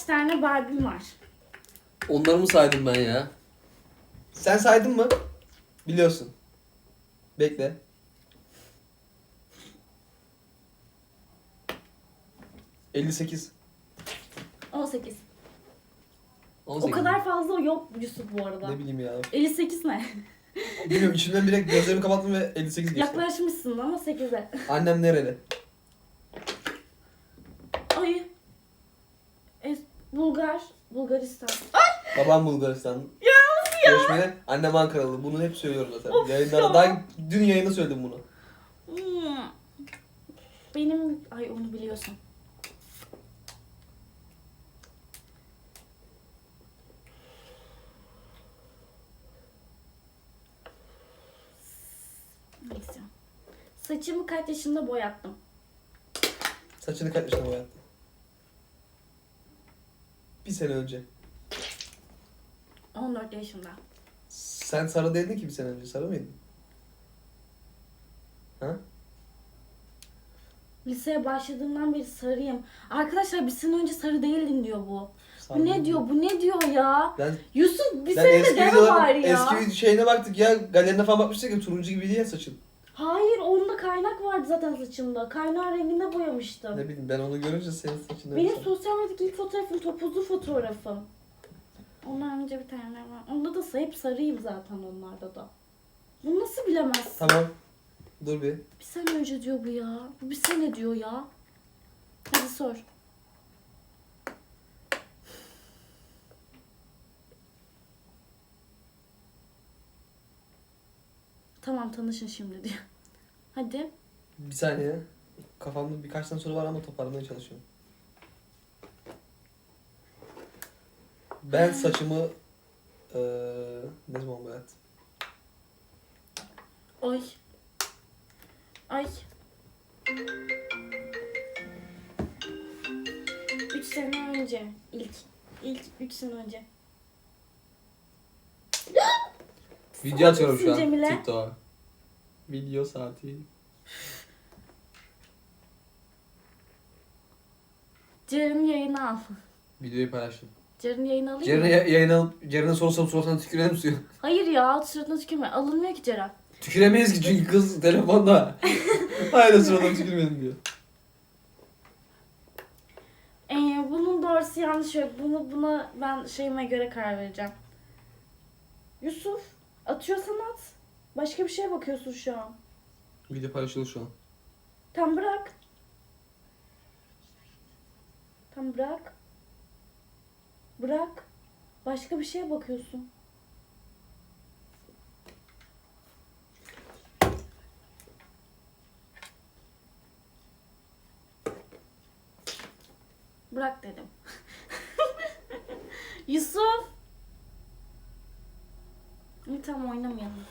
kaç tane Barbie'm var? Onları mı saydım ben ya? Sen saydın mı? Biliyorsun. Bekle. ...58. 18. 18. O kadar fazla yok Yusuf bu arada. Ne bileyim ya. 58 ne? Bilmiyorum içimden direkt gözlerimi kapattım ve 58 geçti. Yaklaşmışsın ama 8'e. Annem nereli? Ay. Es Bulgar. Bulgaristan. Babam Bulgaristan. Ya ya? Görüşmene annem Ankaralı. Bunu hep söylüyorum zaten. Of Yayınlarda ya. daha dün yayında söyledim bunu. Hmm. Benim... Ay onu biliyorsun. Neyse. Saçımı kaç yaşında boyattım? Saçını kaç yaşında boyattın? Bir sene önce. 14 yaşında. Sen sarı değildin ki bir sene önce. Sarı mıydın? Ha? Liseye başladığımdan beri sarıyım. Arkadaşlar bir sene önce sarı değildin diyor bu. Sarı Bu ne değildin. diyor? Bu ne diyor ya? Ben, Yusuf bir ben sene de eski deme videolara, bari ya. eski şeyine baktık ya. Galerine falan bakmıştık ya turuncu gibiydi ya saçın. Vardı zaten saçımda. Kaynağın renginde boyamıştım. Ne bileyim ben onu görünce senin saçın Benim öyle. sosyal medyadaki ilk fotoğrafım topuzlu fotoğrafım. Ondan önce bir tane var. Onda da hep sarıyım zaten onlarda da. Bunu nasıl bilemezsin? Tamam. Dur bir. Bir sene önce diyor bu ya. Bu bir sene diyor ya. Hadi sor. Tamam tanışın şimdi diyor. Hadi. Bir saniye. Kafamda birkaç tane soru var ama toparlamaya çalışıyorum. Ben saçımı eee ne zaman boyattım? Ay. Ay. Üç sene önce. İlk. İlk üç sene önce. Video atıyorum şu an Cemile. TikTok'a. Video saati. Ceren'in yayını al. Videoyu paylaştım. Ceren'in yayını alayım Ceren'e mı? ya- yayın alıp Ceren'e sorup suratına tükürelim suyu. Hayır ya suratına tükürme. Alınmıyor ki Ceren. Tüküremeyiz ki çünkü kız telefonda. Hala suratıma tükürmedim diyor. Ee, bunun doğrusu yanlış yok. Bunu buna ben şeyime göre karar vereceğim. Yusuf atıyorsan at. Başka bir şeye bakıyorsun şu an. Video paylaşılır şu an. Tam bırak. Tam bırak. Bırak. Başka bir şeye bakıyorsun. Bırak dedim. Yusuf. İyi tamam oynamayalım.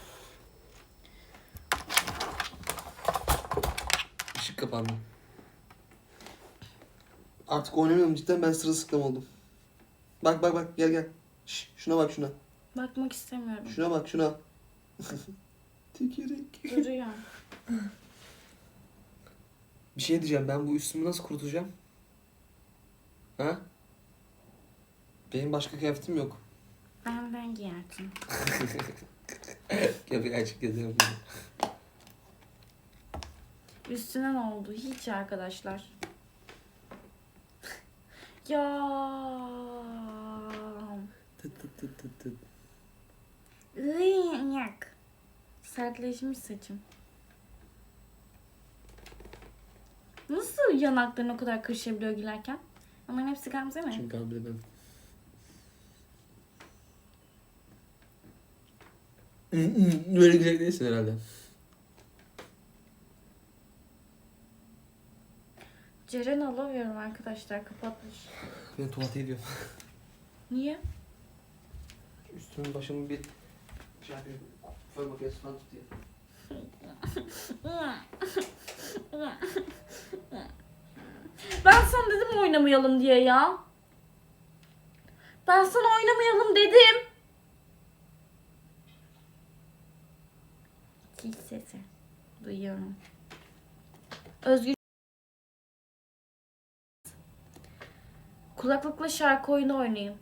Işık kapandı. Artık oynamıyorum cidden ben sırılsıklam oldum. Bak bak bak gel gel. Şş, şuna bak şuna. Bakmak istemiyorum. Şuna bak şuna. Tükürük. Duruyor. Bir şey diyeceğim ben bu üstümü nasıl kurutacağım? Ha? Benim başka kıyafetim yok. Benden giyersin. Kapıyı açık gezerim. Üstüne ne oldu? Hiç arkadaşlar. Ya. Tıt tıt tıt tıt tıt. Yak. Sertleşmiş saçım. Nasıl yanakların o kadar kırışabiliyor gülerken? Onların hepsi Gamze mi? Çünkü abi ben. Böyle güzel değilsin herhalde. Ceren alamıyorum arkadaşlar. Kapatmış. Ben tuvalete gidiyorum. Niye? Üstümün başımı bir şey yapayım. Fön makinesi falan tut diye. Ben sana dedim oynamayalım diye ya. Ben sana oynamayalım dedim. Hiç sesi. Duyuyorum. Özgür Kulaklıkla şarkı oyunu oynayayım.